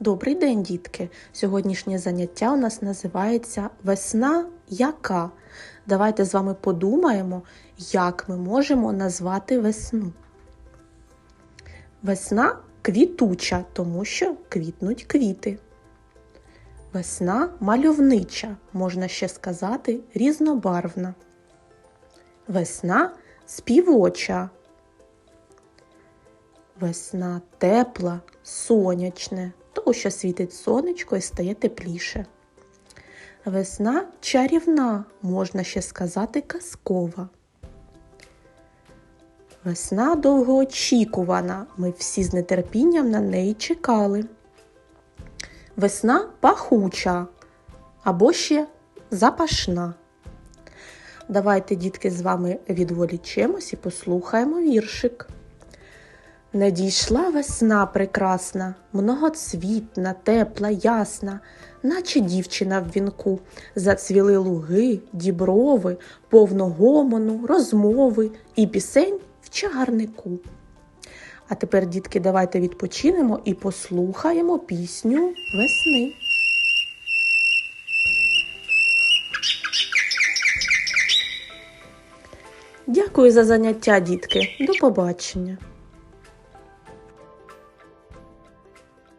Добрий день, дітки! Сьогоднішнє заняття у нас називається Весна яка? Давайте з вами подумаємо, як ми можемо назвати весну. Весна квітуча, тому що квітнуть квіти. Весна мальовнича, можна ще сказати, різнобарвна. Весна співоча. Весна тепла, сонячне, тому що світить сонечко і стає тепліше. Весна чарівна, можна ще сказати, казкова. Весна довгоочікувана, ми всі з нетерпінням на неї чекали. Весна пахуча або ще запашна. Давайте, дітки, з вами відволічемось і послухаємо віршик. Надійшла весна прекрасна, многоцвітна, тепла, ясна, наче дівчина в вінку, зацвіли луги, діброви, повно гомону, розмови і пісень в чагарнику. А тепер, дітки, давайте відпочинемо і послухаємо пісню весни. Дякую за заняття, дітки. До побачення.